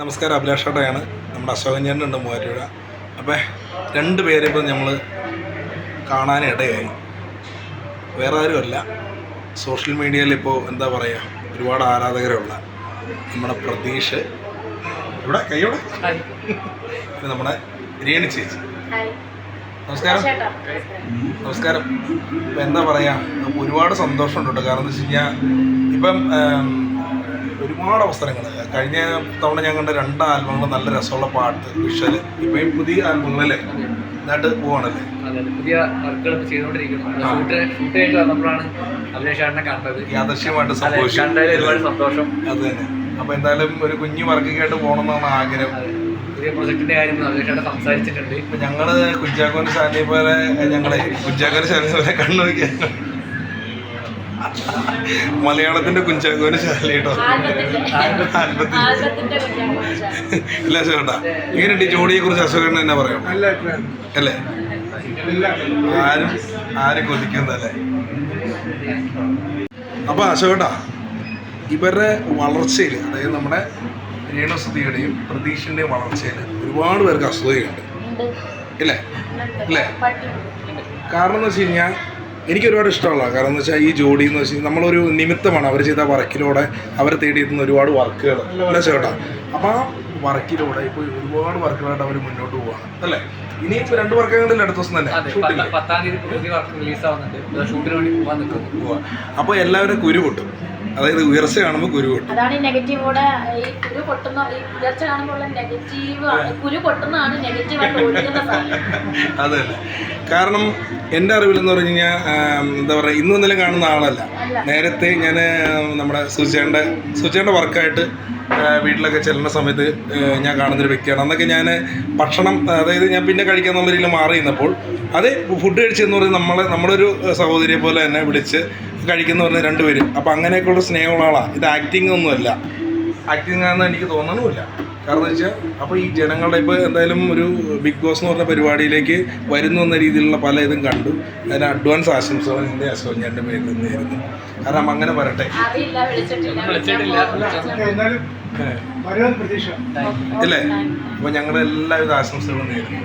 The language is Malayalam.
നമസ്കാരം അഭിലാഷേട്ടയാണ്. നമ്മുടെ അശോകൻ ചേട്ടനുണ്ട് മൂവാറ്റുപുഴ. അപ്പം രണ്ട് പേരെ ഇപ്പം നമ്മൾ കാണാനിടയായി വേറെ ആരുമല്ല സോഷ്യൽ മീഡിയയിൽ ഇപ്പോൾ എന്താ പറയുക ഒരുപാട് ആരാധകരുള്ള നമ്മുടെ പ്രതീഷ്. ഇവിടെ കൈയോടെ? പിന്നെ നമ്മുടെ ബിരിയാണി ചേച്ചി. നമസ്കാരം. നമസ്കാരം. ഇപ്പം എന്താ പറയുക ഒരുപാട് സന്തോഷമുണ്ട് കേട്ടോ. കാരണം എന്താ വെച്ച് കഴിഞ്ഞാൽ ഇപ്പം ഒരുപാട് അവസരങ്ങൾ കഴിഞ്ഞ തവണ ഞാൻ കണ്ട രണ്ട് ആൽബങ്ങൾ നല്ല രസമുള്ള പാട്ട് വിഷ്വൽ ഇപ്പം പുതിയ ആൽബങ്ങളല്ലേ എന്നിട്ട് പോവാണല്ലേ. പുതിയ വർക്കുകൾ ചെയ്തുകൊണ്ടിരിക്കുന്നു. വന്നപ്പോഴാണ് കണ്ടത്. യാദൃശ്യമായിട്ട് കണ്ടതിൽ ഒരുപാട് സന്തോഷം. അത് തന്നെ. അപ്പം എന്തായാലും ഒരു കുഞ്ഞു വർക്കൊക്കെയായിട്ട് പോകണമെന്നാണ് ആഗ്രഹം. പുതിയ പ്രൊജക്ടിന്റെ കാര്യം അഭിനേഷ് ചേട്ടൻ സംസാരിച്ചിട്ടുണ്ട്. ഇപ്പം ഞങ്ങൾ കുഞ്ചാക്കോന്റെ ശാലിനി പോലെ ഞങ്ങളെ കുഞ്ചാക്കോന്റെ ശാലിനി പോലെ കണ്ണുവയ്ക്കാൻ മലയാളത്തിന്റെ കുഞ്ചാക്കോന് ശാലി കേട്ടോ. ഇല്ല ചേട്ടാ ഇങ്ങനെയുണ്ട് ഈ ജോഡിയെ കുറിച്ച് അസുഖം എന്നാ പറയാം? അല്ലേ ആരും ആരും കൊതിക്കുന്നല്ലേ അപ്പൊ അശോകട്ടാ ഇവരുടെ വളർച്ചയിൽ അതായത് നമ്മുടെ രേണുസുതിയുടെയും പ്രതീക്ഷന്റെയും വളർച്ചയിൽ ഒരുപാട് പേർക്ക് അസുഖയുണ്ട് ഉണ്ട്. ഇല്ലേ. ഇല്ലേ? കാരണം എന്ന് വെച്ച് കഴിഞ്ഞാൽ എനിക്ക് ഒരുപാട് ഇഷ്ടമുള്ള കാരണം എന്ന് വെച്ചാൽ ഈ ജോഡി എന്ന് വെച്ചാൽ നമ്മളൊരു നിമിത്തമാണ് അവർ ചെയ്ത വർക്കിലൂടെ അവർ തേടിയെത്തുന്ന ഒരുപാട് വർക്കുകൾ അല്ല ചേട്ടാ? അപ്പോൾ ആ വർക്കിലൂടെ ഇപ്പോൾ ഒരുപാട് വർക്കുകളായിട്ട് അവർ മുന്നോട്ട് പോവാണ്. അല്ലേ? ഇനി രണ്ട് വർക്കുകളിൽ അടുത്ത ദിവസം തന്നെ? പത്താം- തീയതി പുതിയ വർക്ക് റിലീസ് ആവുന്നുണ്ട്. ഷൂട്ടിന് വേണ്ടി നിൽക്കുന്നു അപ്പോൾ എല്ലാവരും കുരു പൊട്ടും. അതായത് ഉയർച്ച കാണുമ്പോൾ കുരു പൊട്ടും. അതാണ് ഈ നെഗറ്റീവ് കൂടെ ഈ കുരു പൊട്ടുന്ന ഈ ഉയർച്ച കാണുമ്പോൾ ഉള്ള നെഗറ്റീവ് ആണ്. കുരു പൊട്ടുന്നതാണ് നെഗറ്റീവ് ഒഴുകുന്ന സാധനം അത് കാരണം എന്റെ അറിവിലെന്ന് പറഞ്ഞു കഴിഞ്ഞാൽ എന്താ പറയുക ഇന്നും ഇന്നലെ കാണുന്ന ആളല്ല. നേരത്തെ ഞാൻ നമ്മുടെ സുചേന്റെ സുചേന്റെ വർക്കായിട്ട് വീട്ടിലൊക്കെ ചെല്ലുന്ന സമയത്ത് ഞാൻ കാണുന്നൊരു വ്യക്തിയാണ്. അന്നൊക്കെ ഞാൻ ഭക്ഷണം അതായത് ഞാൻ പിന്നെ കഴിക്കാൻ നല്ല രീതിയിൽ മാറി നിന്നപ്പോൾ അതേ ഫുഡ് കഴിച്ചെന്ന് പറഞ്ഞ് നമ്മളെ നമ്മളൊരു സഹോദരിയെ പോലെ തന്നെ വിളിച്ച് കഴിക്കുന്ന പറഞ്ഞ രണ്ടുപേരും. അപ്പോൾ അങ്ങനെയൊക്കെയുള്ള സ്നേഹമുള്ള ആളാണ് ഇത് ആക്ടിങ് ഒന്നുമല്ല. ആക്ടിങ് ആണെന്ന് എനിക്ക് തോന്നണമില്ല. കാരണം എന്ന് വെച്ചാൽ അപ്പോൾ ഈ ജനങ്ങളുടെ ഇപ്പോൾ എന്തായാലും ഒരു ബിഗ് ബോസ് എന്ന് പറഞ്ഞ പരിപാടിയിലേക്ക് വരുന്നു എന്ന രീതിയിലുള്ള പല ഇതും കണ്ടു. അതിന് അഡ്വാൻസ് ആശംസകൾ എന്റെ അശോകന്റെ പേരിൽ നിന്നായിരുന്നു കാരണം അങ്ങനെ വരട്ടെ. ഇല്ലേ? അപ്പോൾ ഞങ്ങളുടെ എല്ലാവിധ ആശംസകളും നേരുന്നു.